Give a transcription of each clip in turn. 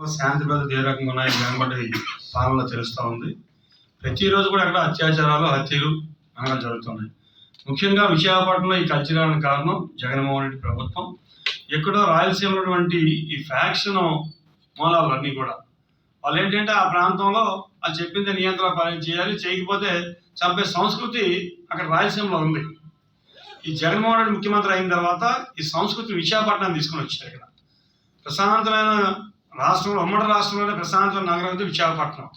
శాంతి భద్రత ఏ రకంగా ఉన్నాయి వెనబడి పాలనలో తెలుస్తూ ఉంది. ప్రతిరోజు కూడా అక్కడ అత్యాచారాలు హత్యలు అనగా జరుగుతున్నాయి. ముఖ్యంగా విశాఖపట్నంలో ఈ కల్చరానికి కారణం జగన్మోహన్ రెడ్డి ప్రభుత్వం. ఎక్కడో రాయలసీమలో ఉన్నటువంటి ఈ ఫ్యాక్షన్ మూలాలన్నీ కూడా. వాళ్ళు ఏంటంటే ఆ ప్రాంతంలో వాళ్ళు చెప్పింది నియంత్రణ పని చేయాలి చేయకపోతే చంపే సంస్కృతి అక్కడ రాయలసీమలో ఉంది. ఈ జగన్మోహన్ రెడ్డి ముఖ్యమంత్రి అయిన తర్వాత ఈ సంస్కృతి విశాఖపట్నం తీసుకొని వచ్చారు ఇక్కడ. ప్రశాంతమైన రాష్ట్రంలో ఉమ్మడి రాష్ట్రంలోనే ప్రశాంతమైన నగరం అయితే విశాఖపట్నం.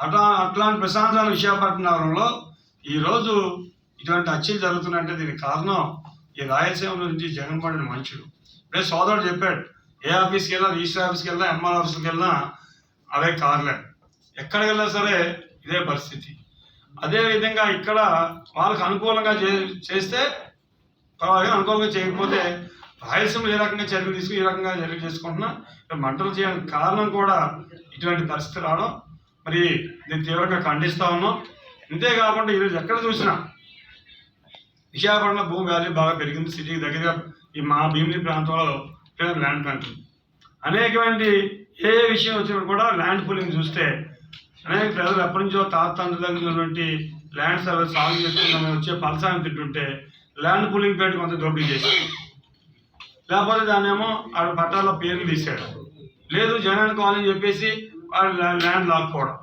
అట్లా అట్లాంటి ప్రశాంతమైన విశాఖపట్నం నగరంలో ఈరోజు ఇటువంటి హత్యలు జరుగుతున్నాయంటే దీనికి కారణం ఈ రాయలసీమ నుంచి జగన్మోహన్ రెడ్డి మనుషుడు ఇప్పుడే సోదరుడు చెప్పాడు ఏ ఆఫీస్కి వెళ్ళినా రిజిస్టర్ ఆఫీస్కి వెళ్ళినా ఎంఆర్ ఆఫీస్కి వెళ్ళినా అవే కార్లే. ఎక్కడికి వెళ్ళినా సరే ఇదే పరిస్థితి. అదే విధంగా ఇక్కడ వాళ్ళకి అనుకూలంగా చే- చేస్తే పర్వాలేదు అనుకూలంగా చేయకపోతే రాయలసీమ ఏ రకంగా చర్యలు తీసుకుని ఏ రకంగా చర్యలు చేసుకుంటున్నా మంటలు చేయడానికి కారణం కూడా ఇటువంటి పరిస్థితి రావడం. మరి నేను తీవ్రంగా ఖండిస్తా ఉన్నాం. అంతేకాకుండా ఈరోజు ఎక్కడ చూసినా విశాఖపట్నంలో భూమి వాల్యూ బాగా పెరిగింది. సిటీకి దగ్గరగా ఈ మా భీమిని ప్రాంతంలో ల్యాండ్ బ్యాంకులు అనేకమంది ఏ ఏ విషయం వచ్చినా కూడా ల్యాండ్ పూలింగ్ చూస్తే అనేక ప్రజలు ఎప్పటి నుంచో తాతండ్రుల దగ్గర ఉన్నటువంటి ల్యాండ్ సర్వే సాగు చేసుకుందామని వచ్చే ఫలసాయం తింటుంటే ల్యాండ్ పూలింగ్ పేట కొంత దోపిడీ చేశారు. లేకపోతే దాన్నేమో ఆడ పట్టాల పేర్లు తీసాడు లేదు జనాన్ని కావాలని చెప్పేసి వాడు ల్యాండ్ లాక్కోవడం.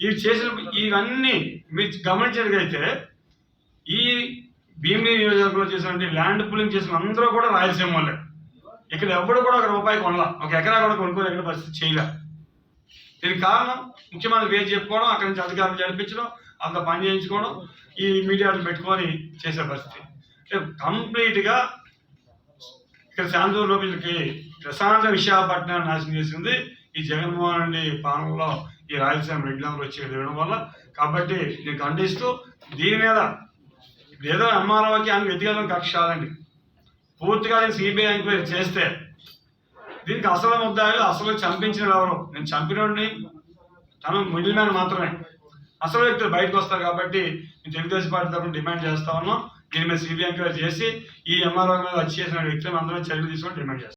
ఇవి చేసిన ఇవన్నీ మీరు గమనించినట్లయితే ఈ భీమిలి నియోజకవర్గంలో చేసినటువంటి ల్యాండ్ పూలింగ్ చేసిన అందరూ కూడా రాయలసీమ వాళ్ళే. ఇక్కడ ఎవరు కూడా ఒక రూపాయి కొనలా. ఒక ఎకరా కూడా కొనుక్కొని ఎక్కడ పరిస్థితి చేయలే. దీనికి కారణం ముఖ్యమంత్రి పేరు చెప్పుకోవడం అక్కడి నుంచి అధికారులు జరిపించడం అంత పని చేయించుకోవడం ఈ మీడియాలు పెట్టుకొని చేసే పరిస్థితి. కంప్లీట్గా ఇక్కడ శాంతూరు లోపలికి ప్రశాంత విశాఖపట్నం నాశనం చేసింది. ఈ జగన్మోహన్ రెడ్డి పాలనలో ఈ రాయలసీమ రెడ్లంలో వచ్చి దిగడం వల్ల కాబట్టి నేను ఖండిస్తూ దీని మీద ఏదో ఎంఆర్ఓకి ఆమె వ్యక్తిగతం కక్ష కాదండి. పూర్తిగా నేను సిబిఐ ఎంక్వైరీ చేస్తే దీనికి అసలు ముద్దాయిలు అసలు చంపించిన ఎవరు? నేను చంపినోడిని. తను మిడిల్ మ్యాన్ మాత్రమే. అసలు వ్యక్తులు బయటకు వస్తారు కాబట్టి నేను తెలుగుదేశం పార్టీ తరఫున డిమాండ్ చేస్తా ఉన్నాం. దీని మీద సిబిఐ ఎంక్వైరీ చేసి ఈ ఎంఆర్ఓ మీద వచ్చి చేసిన వ్యక్తులను అందరూ చర్యలు తీసుకొని డిమాండ్ చేస్తాం